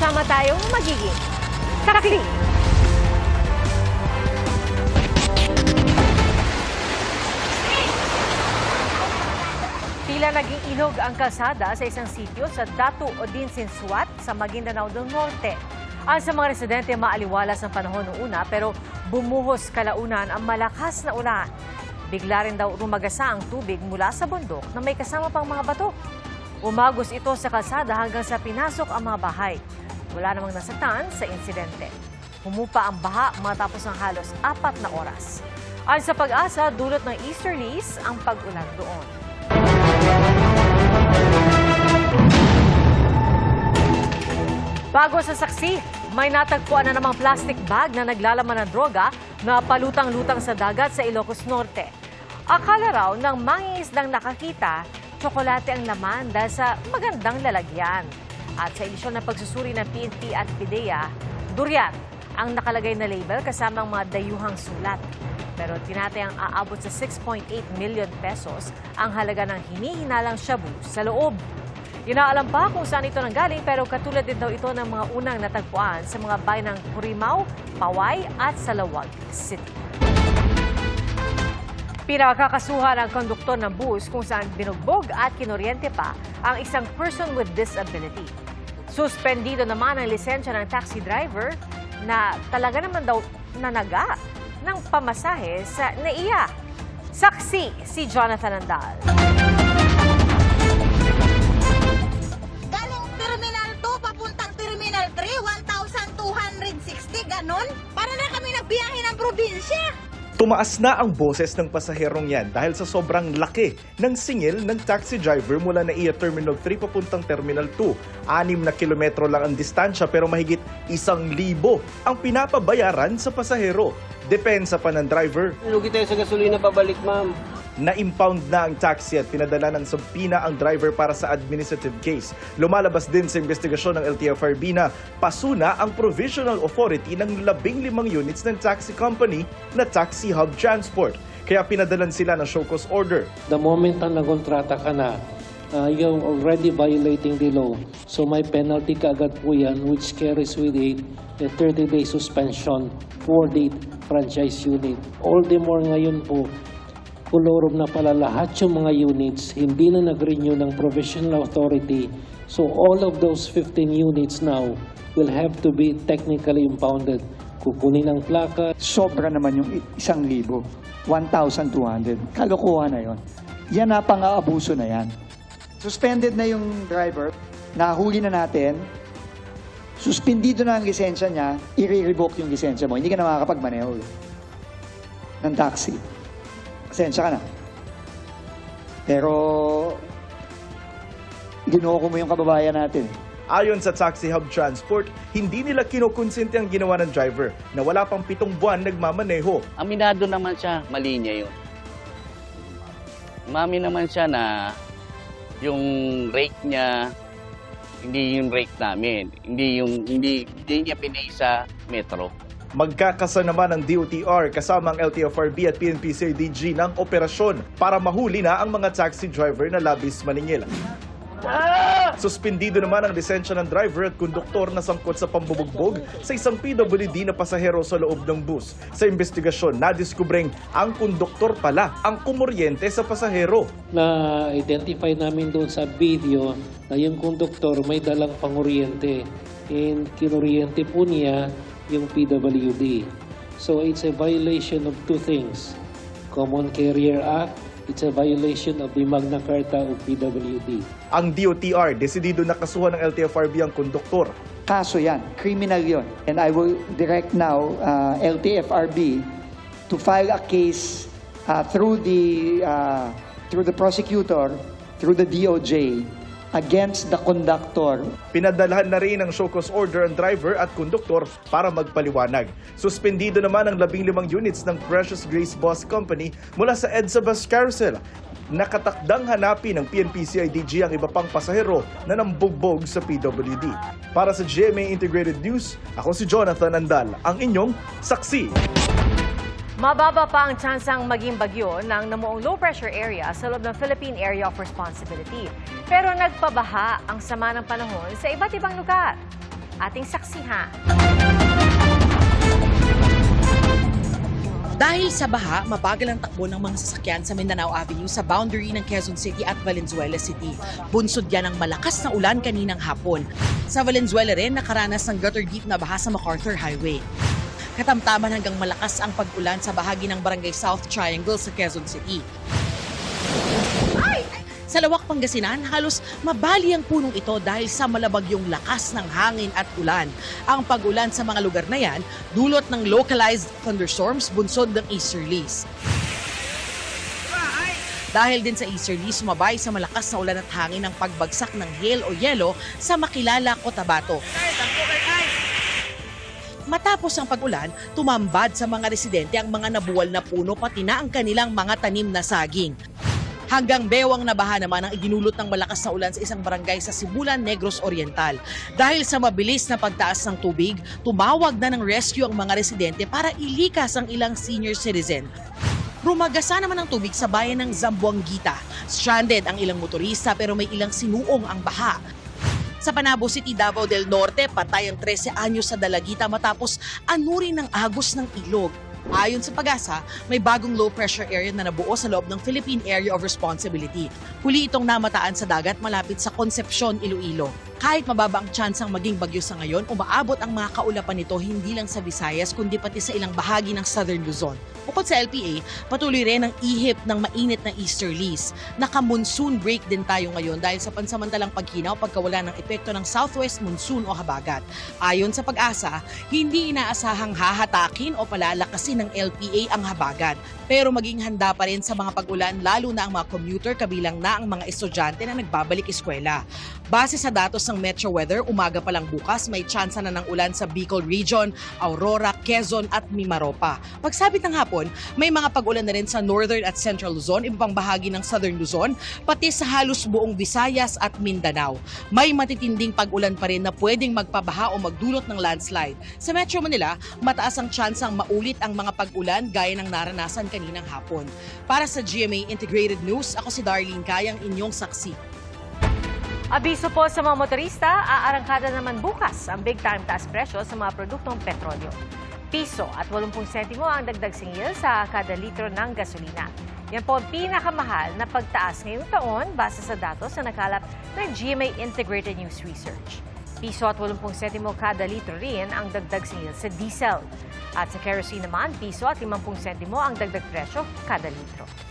Sama-sama tayong magiging karakli. Tila naging ilog ang kalsada sa isang sitio sa Datu Odin Sinsuat sa Maguindanao del Norte. Ang sa mga residente maaliwalas ang panahon noong una pero bumuhos kalaunan ang malakas na ulan. Bigla rin daw rumagasa ang tubig mula sa bundok na may kasama pang mga bato. Umagos ito sa kalsada hanggang sa pinasok ang mga bahay. Wala namang nasaktan sa insidente. Humupa ang baha matapos ng halos apat na oras. Ayon sa pag-asa, dulot ng easterlies ang pag-ulan doon. Bago sa saksi, may natagpuan na namang plastic bag na naglalaman ng droga na palutang-lutang sa dagat sa Ilocos Norte. Akala raw ng mangingisdang nakakita, tsokolate ang laman dahil sa magandang lalagyan. At sa edisyon ng pagsusuri ng PNP at PIDEA, durian ang nakalagay na label kasama ang mga dayuhang sulat. Pero tinatayang aabot sa 6.8 million pesos ang halaga ng hinihinalang shabu sa loob. Inaalam pa kung saan ito nanggaling pero katulad din daw ito ng mga unang natagpuan sa mga bayan ng Purimao, Paway at Salawag City. Pinakakasuhan ang konduktor ng bus kung saan binugbog at kinuryente pa ang isang person with disability. Suspendido naman ang lisensya ng taxi driver na talaga naman daw nanaga ng pamasahe sa NAIA. Saksi si Jonathan Andal. Galing Terminal 2, papuntang Terminal 3, 1,260, ganon? Para na kami nagbiyahe ng probinsya. Tumaas na ang boses ng pasaherong yan dahil sa sobrang laki ng singil ng taxi driver mula na iya Terminal 3 papuntang Terminal 2. Anim na kilometro lang ang distansya pero mahigit isang libo ang pinapabayaran sa pasahero. Depensa pa ng driver. Lugi tayo sa gasolina pabalik, ma'am. Na-impound na ang taxi at pinadala ng sampina ang driver para sa administrative case. Lumalabas din sa investigasyon ng LTFRB na pasuna ang provisional authority ng labing limang units ng taxi company na Taxi Hub Transport. Kaya pinadalan sila ng show cause order. The moment na nagkontrata ka na, uh, you're already violating the law. So may penalty ka agad po yan which carries with it a 30-day suspension for the franchise unit. All the more ngayon po, kulorom na pala lahat yung mga units, hindi na nag-renew ng provisional authority. So all of those 15 units now will have to be technically impounded. Kukunin ang plaka, sobra naman yung isang libo. 1,200. Kalokohan na yon. Yan na pang-aabuso na yan. Suspended na yung driver, nahuli na natin, suspendido na ang lisensya niya, i-revoke yung lisensya mo. Hindi ka na makakapagmaneho eh. ng taxi. Lisensya ka na. Pero, ginoko mo yung kababayan natin. Ayon sa Taxi Hub Transport, hindi nila kinukonsente ang ginawa ng driver na wala pang pitong buwan nagmamaneho. Aminado naman siya, mali niya yun. Mami naman siya na yung rate niya, hindi yung rate namin. Hindi yung hindi, hindi niya pinay sa metro. Magkakasa naman ang DOTR kasama ang LTFRB at PNP-CIDG ng operasyon para mahuli na ang mga taxi driver na labis maningil. Suspendido naman ang lisensya ng driver at konduktor na sangkot sa pambubugbog sa isang PWD na pasahero sa loob ng bus. Sa investigasyon, nadiskubreng ang konduktor pala ang kumuryente sa pasahero. na identify namin doon sa video na yung konduktor may dalang panguryente and kinuryente po niya yung PWD. So it's a violation of two things. Common Carrier Act, it's a violation of the Magna Carta of PWD. Ang DOTR, desidido na kasuhan ng LTFRB ang konduktor. Kaso yan, criminal yon. And I will direct now uh, LTFRB to file a case uh, through the uh, through the prosecutor, through the DOJ against the conductor. Pinadalhan na rin ng show cause order ang driver at konduktor para magpaliwanag. Suspendido naman ang labing limang units ng Precious Grace Bus Company mula sa EDSA Bus Carousel. Nakatakdang hanapin ng PNP-CIDG ang iba pang pasahero na nambugbog sa PWD. Para sa GMA Integrated News, ako si Jonathan Andal, ang inyong saksi. Mababa pa ang tsansang maging bagyo ng namuong low pressure area sa loob ng Philippine Area of Responsibility. Pero nagpabaha ang sama ng panahon sa iba't ibang lugar. ating saksihan. Dahil sa baha, mabagal ang takbo ng mga sasakyan sa Mindanao Avenue sa boundary ng Quezon City at Valenzuela City. Bunsod yan ng malakas na ulan kaninang hapon. Sa Valenzuela rin, nakaranas ng gutter deep na baha sa MacArthur Highway. Katamtaman hanggang malakas ang pag-ulan sa bahagi ng Barangay South Triangle sa Quezon City. Sa Lawak, Pangasinan, halos mabali ang punong ito dahil sa malabagyong lakas ng hangin at ulan. Ang pag-ulan sa mga lugar na yan, dulot ng localized thunderstorms bunsod ng easterlies. Dahil din sa easterlies, sumabay sa malakas na ulan at hangin ang pagbagsak ng hail o yelo sa Makilala, Cotabato. Matapos ang pag-ulan, tumambad sa mga residente ang mga nabuwal na puno pati na ang kanilang mga tanim na saging. Hanggang bewang na baha naman ang idinulot ng malakas na ulan sa isang barangay sa Sibulan, Negros Oriental. Dahil sa mabilis na pagtaas ng tubig, tumawag na ng rescue ang mga residente para ilikas ang ilang senior citizen. Rumagasa naman ang tubig sa bayan ng Zamboanguita. Stranded ang ilang motorista pero may ilang sinuong ang baha. Sa Panabo City, Davao del Norte, patay ang 13 anyos sa dalagita matapos anurin ng agos ng ilog. Ayon sa pag-asa, may bagong low pressure area na nabuo sa loob ng Philippine Area of Responsibility. Huli itong namataan sa dagat malapit sa Concepcion, Iloilo. Kahit mababa ang tsansang maging bagyo sa ngayon, umaabot ang mga kaulapan nito hindi lang sa Visayas kundi pati sa ilang bahagi ng Southern Luzon. Bukod sa LPA, patuloy rin ang ihip ng mainit na easterlies. Naka-monsoon break din tayo ngayon dahil sa pansamantalang paghinaw pagkawala ng epekto ng southwest monsoon o habagat. Ayon sa pag-asa, hindi inaasahang hahatakin o palalakasin ng LPA ang habagat. Pero maging handa pa rin sa mga pag-ulan lalo na ang mga commuter kabilang na ang mga estudyante na nagbabalik eskwela. Base sa datos ng Metro Weather, umaga pa lang bukas may tsansa na ng ulan sa Bicol Region, Aurora, Quezon at Mimaropa. Pagsabit ng hapon, may mga pag-ulan na rin sa Northern at Central Luzon, iba pang bahagi ng Southern Luzon, pati sa halos buong Visayas at Mindanao. May matitinding pag-ulan pa rin na pwedeng magpabaha o magdulot ng landslide. Sa Metro Manila, mataas ang tsansang maulit ang mga pag-ulan gaya ng naranasan kaninang hapon. Para sa GMA Integrated News, ako si Darlene Kayang, inyong saksi. Abiso po sa mga motorista, aarangkada naman bukas ang big time taas presyo sa mga produktong petrolyo. Piso at 80 sentimo ang dagdag singil sa kada litro ng gasolina. Yan po ang pinakamahal na pagtaas ngayong taon base sa datos na nakalap ng GMA Integrated News Research. Piso at 80 sentimo kada litro rin ang dagdag singil sa diesel. At sa kerosene naman, piso at 50 sentimo ang dagdag presyo kada litro.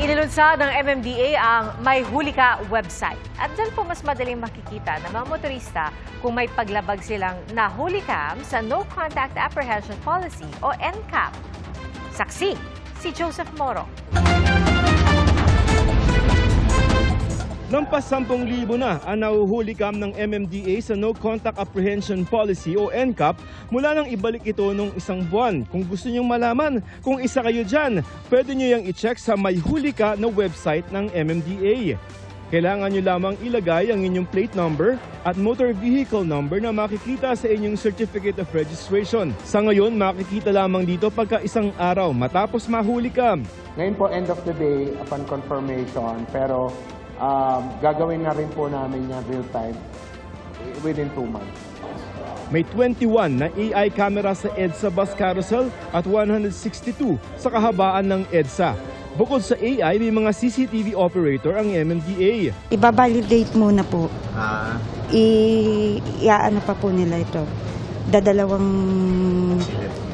Inilunsad ng MMDA ang May Huli Ka website. At dyan po mas madaling makikita ng mga motorista kung may paglabag silang nahuli ka sa No Contact Apprehension Policy o NCAP. Saksi, si Joseph Moro. Lampas 10,000 na ang nahuhuli kam ng MMDA sa No Contact Apprehension Policy o NCAP mula nang ibalik ito nung isang buwan. Kung gusto nyong malaman kung isa kayo dyan, pwede nyo yung i-check sa May Huli Ka na website ng MMDA. Kailangan nyo lamang ilagay ang inyong plate number at motor vehicle number na makikita sa inyong Certificate of Registration. Sa ngayon, makikita lamang dito pagka isang araw matapos mahuli ka. Ngayon po, end of the day, upon confirmation, pero um, gagawin na rin po namin yan real time within two months. May 21 na AI camera sa EDSA bus carousel at 162 sa kahabaan ng EDSA. Bukod sa AI, may mga CCTV operator ang MMDA. Ibabalidate muna po. I, iaano pa po nila ito. Dadalawang,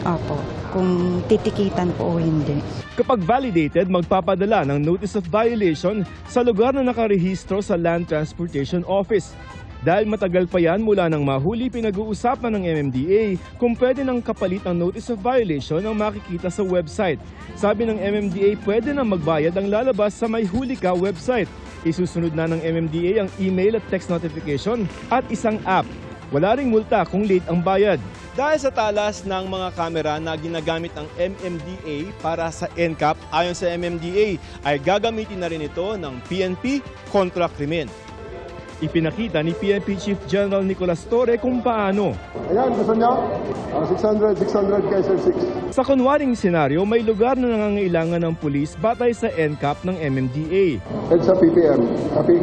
opo, kung titikitan po o hindi. Kapag validated, magpapadala ng Notice of Violation sa lugar na nakarehistro sa Land Transportation Office. Dahil matagal pa yan mula nang mahuli pinag-uusapan ng MMDA kung pwede nang kapalit ang Notice of Violation ang makikita sa website. Sabi ng MMDA pwede na magbayad ang lalabas sa May Huli Ka website. Isusunod na ng MMDA ang email at text notification at isang app. Wala ring multa kung late ang bayad. Dahil sa talas ng mga kamera na ginagamit ng MMDA para sa NCAP, ayon sa MMDA ay gagamitin na rin ito ng PNP kontra krimen. Ipinakita ni PNP Chief General Nicolas Torre kung paano. Ayan, gusto niya? 600, 600 Kaiser 6. Sa kunwaring senaryo, may lugar na nangangailangan ng pulis batay sa NCAP ng MMDA. EDSA PPM. Copy?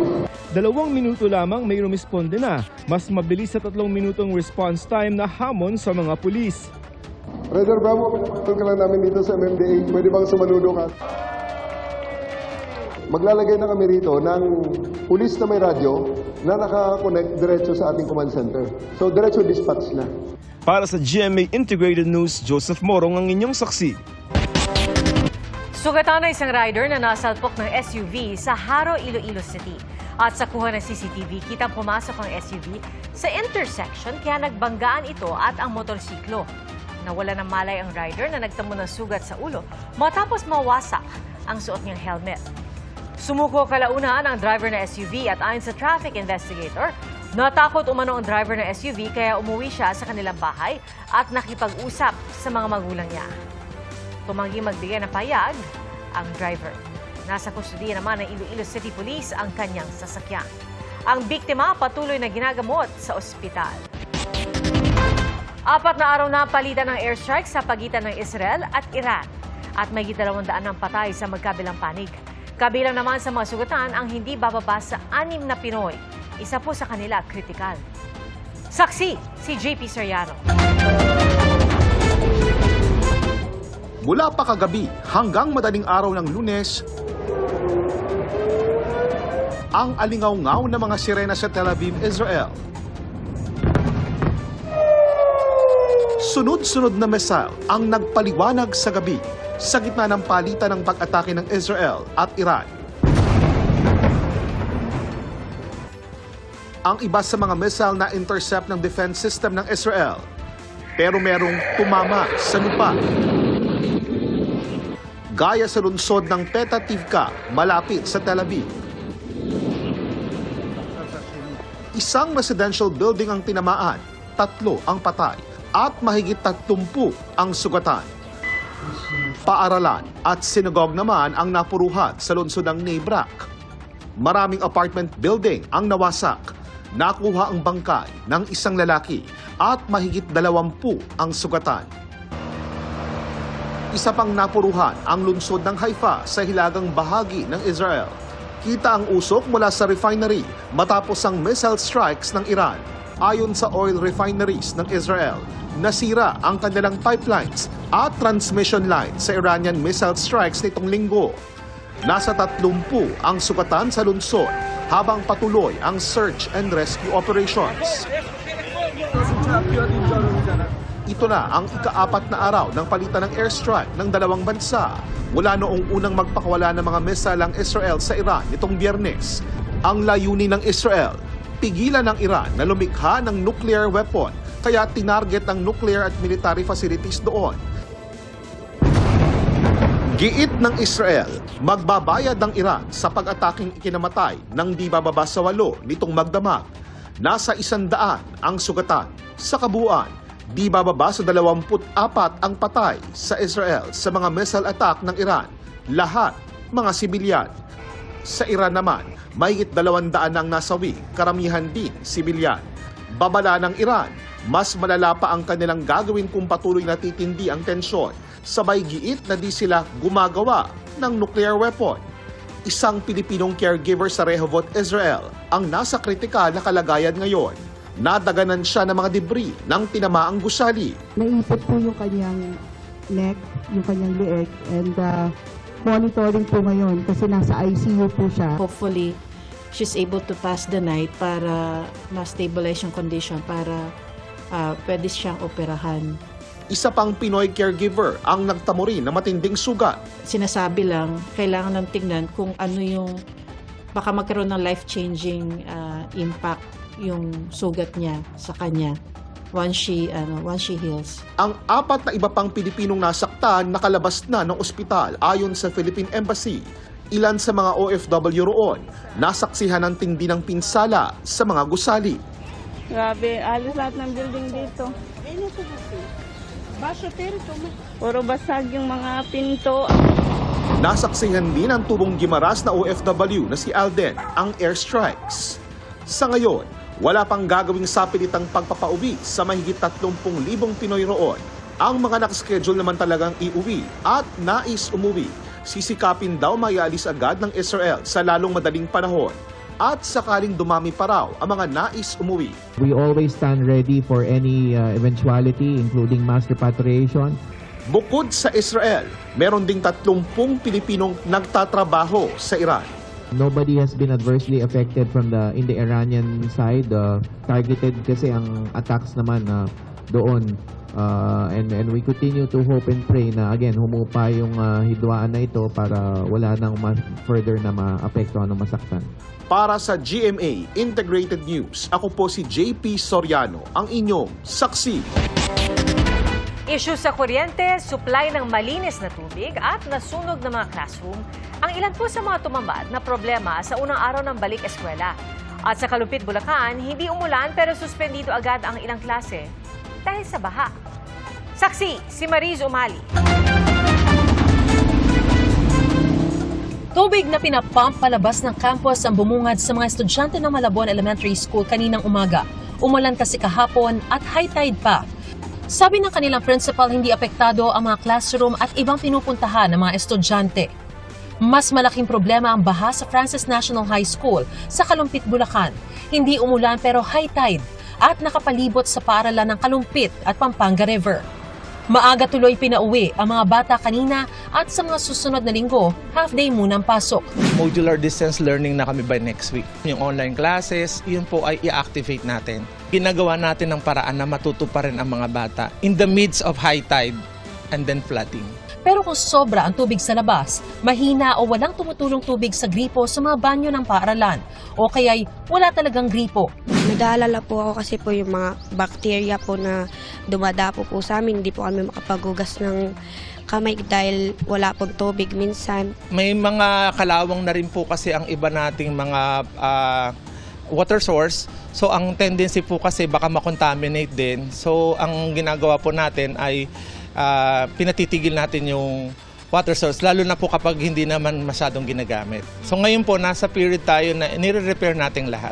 Dalawang minuto lamang may rumisponde na. Mas mabilis sa tatlong minutong response time na hamon sa mga pulis. Raider Bravo, pinapatol ka lang namin dito sa MMDA. Pwede bang sumaludo ka? Maglalagay na kami rito ng pulis na may radyo na nakakonect diretso sa ating command center. So, diretso dispatch na. Para sa GMA Integrated News, Joseph Morong ang inyong saksi. Sugatan na isang rider na nasalpok ng SUV sa Haro, Iloilo City. At sa kuha ng CCTV, kitang pumasok ang SUV sa intersection kaya nagbanggaan ito at ang motorsiklo. Nawala ng malay ang rider na nagtamo ng sugat sa ulo matapos mawasak ang suot niyang helmet. Sumuko kalaunan ang driver ng SUV at ayon sa traffic investigator, natakot umano ang driver ng SUV kaya umuwi siya sa kanilang bahay at nakipag-usap sa mga magulang niya. Tumanggi magbigay ng payag ang driver. Nasa kustudiya naman ng Iloilo City Police ang kanyang sasakyan. Ang biktima patuloy na ginagamot sa ospital. Apat na araw na palitan ng airstrike sa pagitan ng Israel at Iran at may dalawang daan ng patay sa magkabilang panig. Kabilang naman sa mga sugatan ang hindi bababa sa anim na Pinoy. Isa po sa kanila kritikal. Saksi si JP Soriano. Mula pa kagabi hanggang madaling araw ng lunes, ang alingaw-ngaw na mga sirena sa Tel Aviv, Israel. Sunod-sunod na missile ang nagpaliwanag sa gabi sa gitna ng palitan ng pag-atake ng Israel at Iran. Ang iba sa mga missile na intercept ng defense system ng Israel pero merong tumama sa lupa gaya sa lungsod ng Petativka malapit sa Tel Aviv. Isang residential building ang tinamaan, tatlo ang patay, at mahigit tatlumpu ang sugatan. Paaralan at sinagog naman ang napuruhan sa lungsod ng Nebrak. Maraming apartment building ang nawasak. Nakuha ang bangkay ng isang lalaki at mahigit dalawampu ang sugatan. Isa pang napuruhan ang lungsod ng Haifa sa hilagang bahagi ng Israel. Kita ang usok mula sa refinery matapos ang missile strikes ng Iran. Ayon sa oil refineries ng Israel, nasira ang kanilang pipelines at transmission lines sa Iranian missile strikes nitong linggo. Nasa 30 ang sugatan sa lungsod habang patuloy ang search and rescue operations. Ito na ang ikaapat na araw ng palitan ng airstrike ng dalawang bansa mula noong unang magpakawala ng mga missile Israel sa Iran nitong biyernes. Ang layunin ng Israel, pigilan ng Iran na lumikha ng nuclear weapon kaya tinarget ang nuclear at military facilities doon. Giit ng Israel, magbabayad ang Iran sa pag-ataking ikinamatay ng di bababa sa walo nitong magdamag. Nasa isandaan ang sugatan. Sa kabuuan, di bababa sa 24 ang patay sa Israel sa mga missile attack ng Iran. Lahat mga sibilyan. Sa Iran naman, mahigit 200 ang nasawi, karamihan din sibilyan. Babala ng Iran, mas malala pa ang kanilang gagawin kung patuloy na titindi ang tensyon. Sabay giit na di sila gumagawa ng nuclear weapon. Isang Pilipinong caregiver sa Rehovot, Israel, ang nasa kritikal na kalagayan ngayon. Nadaganan siya ng mga debris ng tinamaang gusali. Naipit po yung kanyang neck, yung kanyang leeg, and uh, monitoring po ngayon kasi nasa ICU po siya. Hopefully, she's able to pass the night para ma-stabilize yung condition para ah, pwede siyang operahan. Isa pang Pinoy caregiver ang nagtamo rin na matinding sugat. Sinasabi lang, kailangan ng tingnan kung ano yung baka magkaroon ng life-changing ah, impact yung sugat niya sa kanya once she ano once she heals. Ang apat na iba pang Pilipinong nasaktan nakalabas na ng ospital ayon sa Philippine Embassy. Ilan sa mga OFW roon nasaksihan ng tindi ng pinsala sa mga gusali. Grabe, alis lahat ng building dito. Puro basag yung mga pinto. Nasaksihan din ang tubong gimaras na OFW na si Alden ang airstrikes. Sa ngayon, wala pang gagawing sapilitang pagpapauwi sa mahigit 30,000 Pinoy roon. Ang mga nakaschedule naman talagang iuwi at nais umuwi. Sisikapin daw maialis agad ng Israel sa lalong madaling panahon. At sakaling dumami pa raw ang mga nais umuwi. We always stand ready for any uh, eventuality, including mass repatriation. Bukod sa Israel, meron ding 30 Pilipinong nagtatrabaho sa Iran. Nobody has been adversely affected from the in the Iranian side. Uh, targeted kasi ang attacks naman uh, doon. Uh, and and we continue to hope and pray na again humupa yung uh, hidwaan na ito para wala nang ma- further na maapektuhan o masaktan. Para sa GMA Integrated News, ako po si JP Soriano, ang inyong saksi. Issue sa kuryente, supply ng malinis na tubig at nasunog ng mga classroom ang ilan po sa mga tumambad na problema sa unang araw ng balik eskwela. At sa Kalumpit, Bulacan, hindi umulan pero suspendido agad ang ilang klase dahil sa baha. Saksi, si Mariz Umali. Tubig na pinapump palabas ng campus ang bumungad sa mga estudyante ng Malabon Elementary School kaninang umaga. Umulan kasi kahapon at high tide pa. Sabi ng kanilang principal, hindi apektado ang mga classroom at ibang pinupuntahan ng mga estudyante. Mas malaking problema ang baha sa Francis National High School sa Kalumpit, Bulacan. Hindi umulan pero high tide at nakapalibot sa paaralan ng Kalumpit at Pampanga River. Maaga tuloy pinauwi ang mga bata kanina at sa mga susunod na linggo, half-day munang pasok. modular distance learning na kami by next week. Yung online classes, yun po ay i-activate natin. Ginagawa natin ng paraan na matuto pa rin ang mga bata in the midst of high tide and then flooding. Pero kung sobra ang tubig sa labas, mahina o walang tumutulong tubig sa gripo sa mga banyo ng paaralan o kaya'y wala talagang gripo. Nag-aalala po ako kasi po yung mga bacteria po na dumadapo po sa amin. Hindi po kami makapagugas ng kamay dahil wala pong tubig minsan. May mga kalawang na rin po kasi ang iba nating mga ah, water source. So ang tendency po kasi baka makontaminate din. So ang ginagawa po natin ay ah, pinatitigil natin yung water source lalo na po kapag hindi naman masyadong ginagamit. So ngayon po nasa period tayo na nire-repair natin lahat.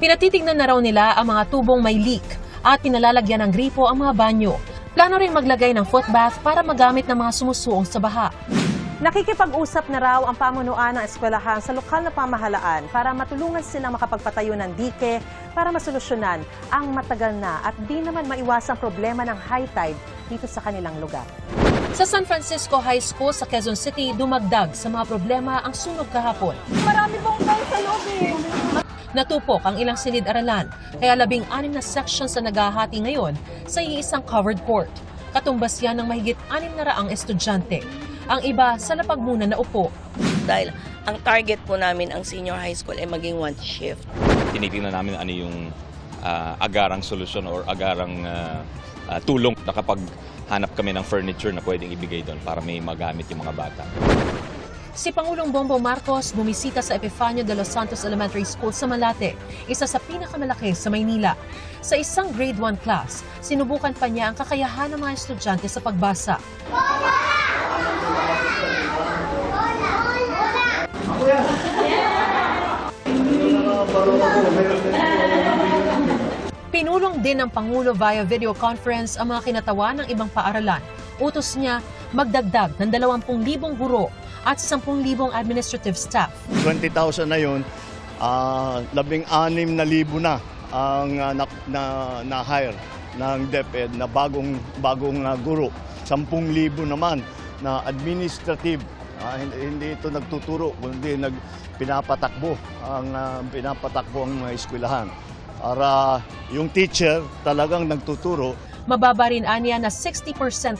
Pinatitignan na raw nila ang mga tubong may leak at pinalalagyan ng gripo ang mga banyo. Plano rin maglagay ng foot bath para magamit ng mga sumusuong sa baha. Nakikipag-usap na raw ang pamunuan ng eskwelahan sa lokal na pamahalaan para matulungan silang makapagpatayo ng dike para masolusyonan ang matagal na at di naman maiwasang problema ng high tide dito sa kanilang lugar. Sa San Francisco High School sa Quezon City, dumagdag sa mga problema ang sunog kahapon. Marami pong tayo sa loob eh. Natupok ang ilang silid-aralan, kaya labing anim na sections na naghahati ngayon sa iisang covered court. Katumbas yan ng mahigit anim na raang estudyante. Ang iba sa lapag muna na upo. Dahil ang target po namin ang senior high school ay maging one shift. tinitingnan namin ano yung ah, agarang solusyon or agarang ah, ah, tulong. Nakapaghanap kami ng furniture na pwedeng ibigay doon para may magamit yung mga bata. Si Pangulong Bongbong Marcos bumisita sa Epifanio de los Santos Elementary School sa Malate, isa sa pinakamalaki sa Maynila. Sa isang grade 1 class, sinubukan pa niya ang kakayahan ng mga estudyante sa pagbasa. Pinulong din ng Pangulo via video conference ang mga kinatawa ng ibang paaralan. Utos niya magdagdag ng 20,000 guro at 10,000 administrative staff. 20,000 na yun, ah, labing anim na libo na ang ah, na, na, na-hire ng DepEd na bagong, bagong ah, guro. 10,000 naman na administrative. Ah, hindi, hindi ito nagtuturo, kundi nag, pinapatakbo ang ah, pinapatakbo ang mga eskwelahan. Para yung teacher talagang nagtuturo Mababa rin aniya na 60%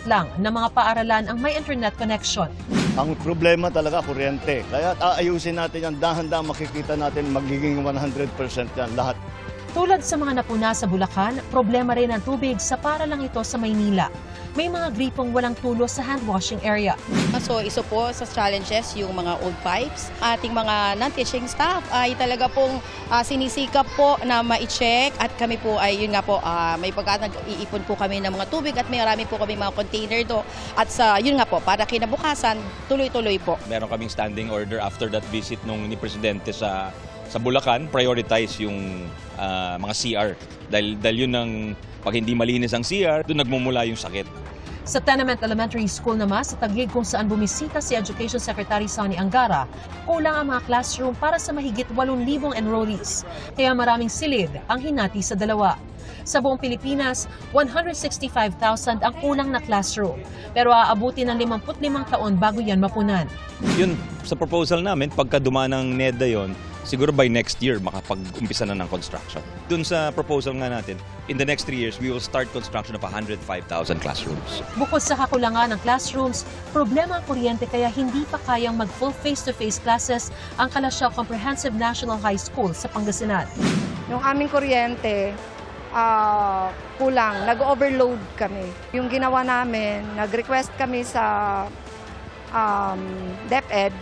lang ng mga paaralan ang may internet connection. Ang problema talaga kuryente. Kaya aayusin natin yan, dahan-dahan makikita natin magiging 100% yan lahat. Tulad sa mga napuna sa Bulacan, problema rin ang tubig sa paralang ito sa Maynila. May mga gripong walang tulo sa hand washing area. So isa po sa challenges yung mga old pipes. Ating mga non-teaching staff ay talaga pong ah, sinisikap po na ma-check at kami po ay yun nga po ah, may pagka nag-iipon po kami ng mga tubig at may marami po kami mga container do. At sa yun nga po para kinabukasan tuloy-tuloy po. Meron kaming standing order after that visit nung ni Presidente sa sa Bulacan, prioritize yung ah, mga CR. Dahil, dahil yun ang, pag hindi malinis ang CR, doon nagmumula yung sakit. Sa Tenement Elementary School naman sa Taguig kung saan bumisita si Education Secretary Sonny Angara, kulang ang mga classroom para sa mahigit 8,000 enrollees. Kaya maraming silid ang hinati sa dalawa. Sa buong Pilipinas, 165,000 ang kulang na classroom. Pero aabuti ng 55 taon bago yan mapunan. Yun, sa proposal namin, pagka dumaan ng NEDA yon, siguro by next year makapag-umpisa na ng construction. Dun sa proposal nga natin, in the next three years, we will start construction of 105,000 classrooms. Bukod sa kakulangan ng classrooms, problema ang kuryente kaya hindi pa kayang mag-full face-to-face classes ang Kalasyaw Comprehensive National High School sa Pangasinan. Yung aming kuryente, ah, kulang, nag-overload kami. Yung ginawa namin, nag-request kami sa um, DepEd,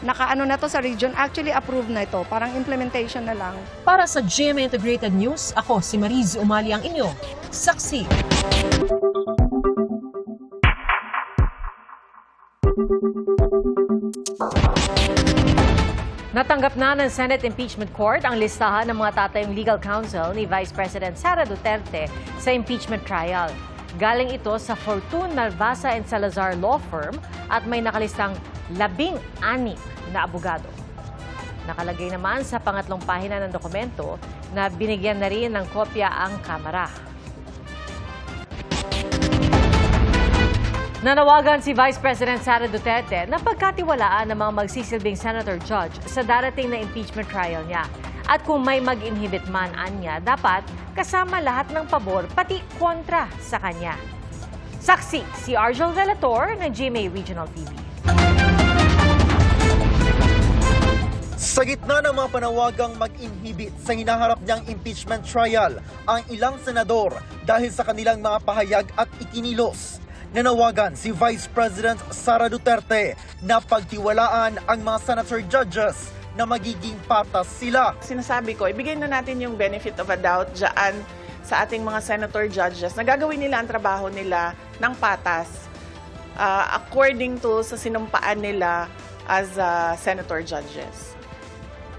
nakaano na to sa region, actually approved na ito, parang implementation na lang. Para sa GMA Integrated News, ako si Mariz Umali ang inyo. Saksi. Natanggap na ng Senate Impeachment Court ang listahan ng mga tatayong legal counsel ni Vice President Sara Duterte sa impeachment trial. Galing ito sa Fortune, Malvasa and Salazar Law Firm at may nakalistang labing-anim na abogado. Nakalagay naman sa pangatlong pahina ng dokumento na binigyan na rin ng kopya ang Kamara. Nanawagan si Vice President Sara Duterte na pagkatiwalaan ng mga magsisilbing senator judge sa darating na impeachment trial niya. At kung may mag-inhibit man anya, dapat kasama lahat ng pabor pati kontra sa kanya. Saksi si Argel Relator ng GMA Regional TV. Sa gitna ng mga panawagang mag-inhibit sa hinaharap niyang impeachment trial, ang ilang senador dahil sa kanilang mga pahayag at ikinilos. Nanawagan si Vice President Sara Duterte na pagtiwalaan ang mga senator judges na magiging patas sila. Sinasabi ko, ibigay na natin yung benefit of a doubt dyan sa ating mga senator judges na gagawin nila ang trabaho nila ng patas uh, according to sa sinumpaan nila as uh, senator judges.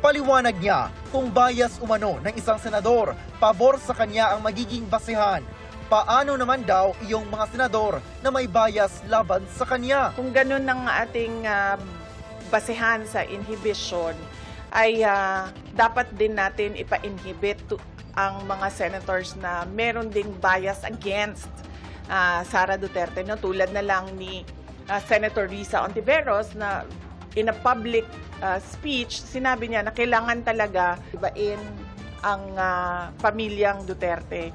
Paliwanag niya kung bias umano ng isang senador, pabor sa kanya ang magiging basehan. Paano naman daw yung mga senador na may bias laban sa kanya? Kung ganun ang ating uh, basehan sa inhibition, ay uh, dapat din natin ipa-inhibit ang mga senators na meron ding bias against uh, Sara Duterte, no? tulad na lang ni uh, Senator Risa Ontiveros na in a public uh, speech, sinabi niya na kailangan talaga ibain ang uh, pamilyang Duterte.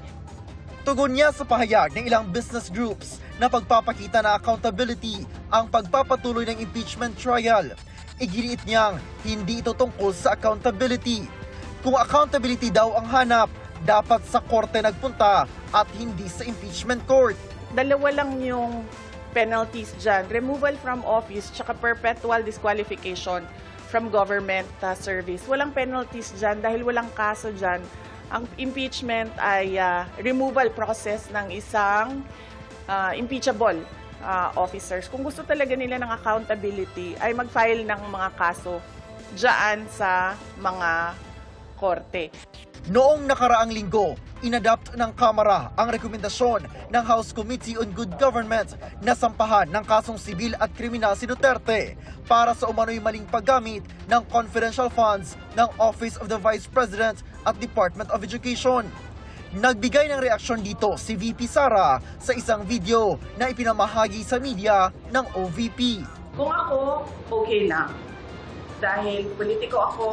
Tugon niya sa pahayag ng ilang business groups na pagpapakita na accountability ang pagpapatuloy ng impeachment trial. Iginiit niyang hindi ito tungkol sa accountability. Kung accountability daw ang hanap, dapat sa korte nagpunta at hindi sa impeachment court. Dalawa lang yung penalties dyan. Removal from office tsaka perpetual disqualification from government uh, service. Walang penalties dyan dahil walang kaso dyan. Ang impeachment ay uh, removal process ng isang uh, impeachable uh, officers. Kung gusto talaga nila ng accountability, ay mag-file ng mga kaso dyan sa mga korte. Noong nakaraang linggo, inadapt ng Kamara ang rekomendasyon ng House Committee on Good Government na sampahan ng kasong sibil at kriminal si Duterte para sa umano'y maling paggamit ng confidential funds ng Office of the Vice President at Department of Education. Nagbigay ng reaksyon dito si VP Sara sa isang video na ipinamahagi sa media ng OVP. Kung ako, okay lang. Dahil politiko ako,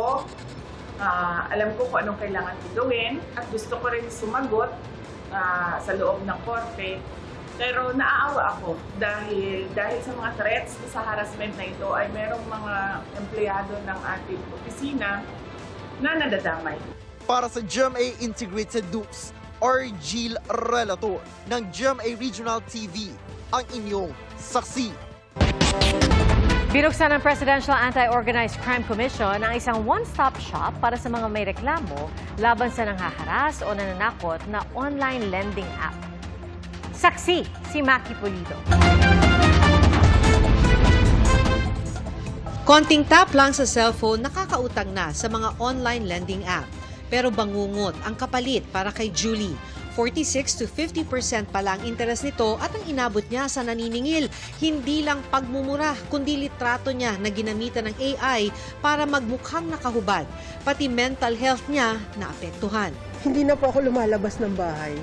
ah, alam ko kung anong kailangan ko gawin at gusto ko rin sumagot ah, sa loob ng korte. Pero naaawa ako dahil dahil sa mga threats sa harassment na ito ay merong mga empleyado ng ating opisina na nadadamay. Para sa GMA Integrated News, Argil Relator ng GMA Regional TV, ang inyong saksi. Binuksan ng Presidential Anti-Organized Crime Commission ang isang one-stop shop para sa mga may reklamo laban sa nanghaharas o nananakot na online lending app. Saksi si Maki Pulido. Konting tap lang sa cellphone, nakakautang na sa mga online lending app. Pero bangungot ang kapalit para kay Julie. 46 to 50% pala ang interes nito at ang inabot niya sa naniningil. Hindi lang pagmumura, kundi litrato niya na ginamitan ng AI para magmukhang nakahubad. Pati mental health niya naapektuhan. Hindi na po ako lumalabas ng bahay.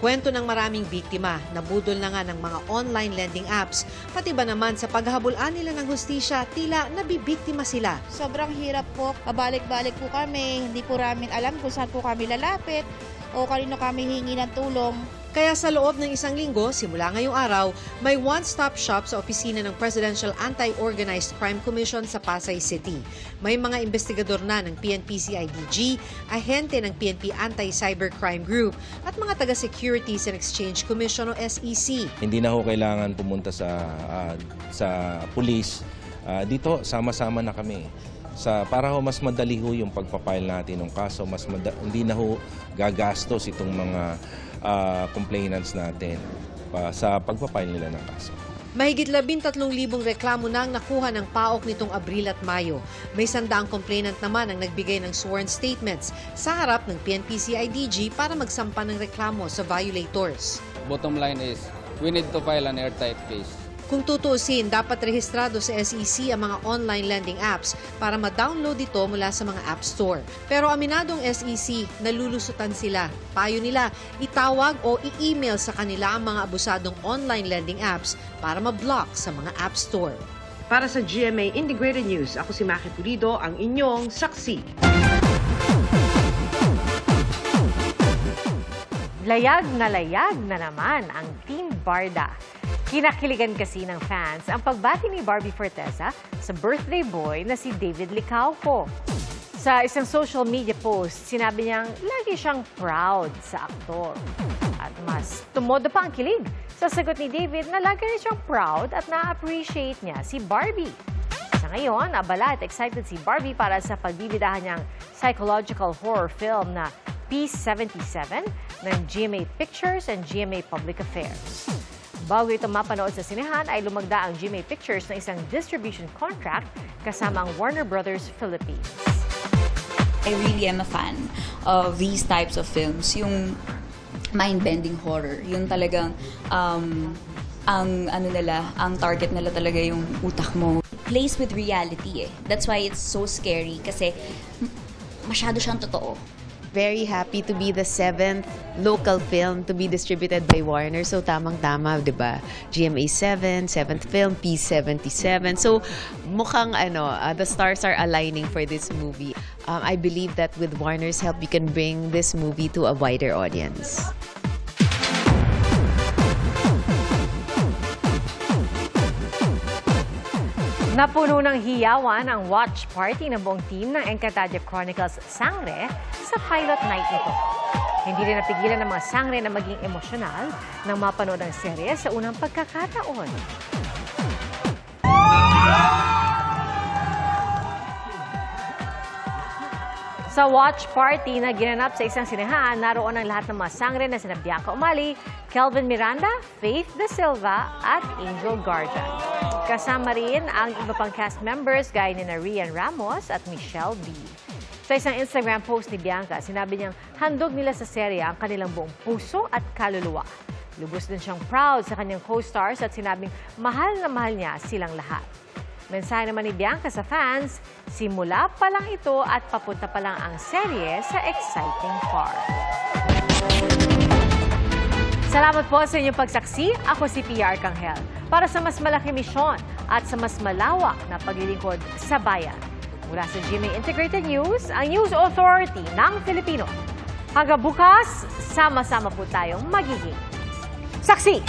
Kwento ng maraming biktima, nabudol na nga ng mga online lending apps. Pati ba naman sa paghahabulan nila ng hustisya, tila nabibiktima sila. Sobrang hirap po. Pabalik-balik po kami. Hindi po namin alam kung saan po kami lalapit o kanino kami hingi ng tulong. Kaya sa loob ng isang linggo, simula ngayong araw, may one-stop shop sa opisina ng Presidential Anti-Organized Crime Commission sa Pasay City. May mga investigador na ng PNP-CIDG, ahente ng PNP Anti-Cybercrime Group at mga taga-Securities and Exchange Commission o SEC. Hindi na ho kailangan pumunta sa ah, sa pulis. Ah, dito sama-sama na kami. Sa para ho mas madali ho yung pagpapile natin ng kaso, mas mada- hindi na ho gagastos itong mga ah, complainants natin pa, sa pagpapile nila ng kaso. Mahigit 13,000 reklamo na ang nakuha ng PAOK nitong Abril at Mayo. May sandaang complainant naman ang nagbigay ng sworn statements sa harap ng PNP-CIDG para magsampa ng reklamo sa violators. Bottom line is, we need to file an airtight case. Kung tutuusin, dapat rehistrado sa SEC ang mga online lending apps para ma-download ito mula sa mga app store. Pero aminadong SEC, nalulusutan sila. Payo nila, itawag o i-email sa kanila ang mga abusadong online lending apps para ma-block sa mga app store. Para sa GMA Integrated News, ako si Maki Pulido, ang inyong saksi. Layag na layag na naman ang Team Barda. Kinakiligan kasi ng fans ang pagbati ni Barbie Forteza sa birthday boy na si David Licauco. Sa isang social media post, sinabi niyang lagi siyang proud sa aktor. At mas tumodo pa ang kilig sa sagot ni David na lagi rin siyang proud at na-appreciate niya si Barbie. Sa ngayon, abala at excited si Barbie para sa pagbibidahan niyang psychological horror film na Peace 77 ng GMA Pictures and GMA Public Affairs. Bago ito mapanood sa sinehan ay lumagda ang GMA Pictures ng isang distribution contract kasama ang Warner Brothers Philippines. I really am a fan of these types of films. Yung mind-bending horror. Yung talagang um, ang ano nila, ang target nila talaga yung utak mo. Plays with reality eh. That's why it's so scary kasi masyado siyang totoo. Very happy to be the seventh local film to be distributed by Warner. So tamang-tama, 'di ba? GMA 7, seventh film, P77. So mukhang ano, uh, the stars are aligning for this movie. Um, I believe that with Warner's help, we can bring this movie to a wider audience. Napuno ng hiyawan ang watch party ng buong team ng Encantadia Chronicles Sangre sa pilot night nito. Hindi rin napigilan ng mga sangre na maging emosyonal nang mapanood ang serye sa unang pagkakataon. Sa watch party na ginanap sa isang sinehan, naroon ang lahat ng mga sangre na sina Umali, Kelvin Miranda, Faith De Silva at Angel Garjan. Kasama rin ang iba pang cast members gaya ni Rian Ramos at Michelle B. Sa isang Instagram post ni Bianca, sinabi niyang handog nila sa serye ang kanilang buong puso at kaluluwa. Lubos din siyang proud sa kanyang co-stars at sinabing mahal na mahal niya silang lahat. Mensahe naman ni Bianca sa fans, simula pa lang ito at papunta pa lang ang serye sa exciting part. Salamat po sa inyong pagsaksi. Ako si Pia Arcangel. Para sa mas malaki misyon at sa mas malawak na paglilingkod sa bayan. Mula sa GMA Integrated News, ang News Authority ng Filipino. Hanggang bukas, sama-sama po tayong magiging saksi.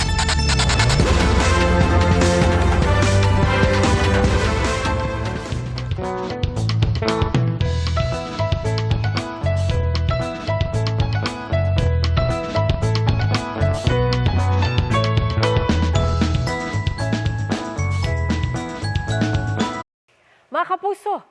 Mga kapuso,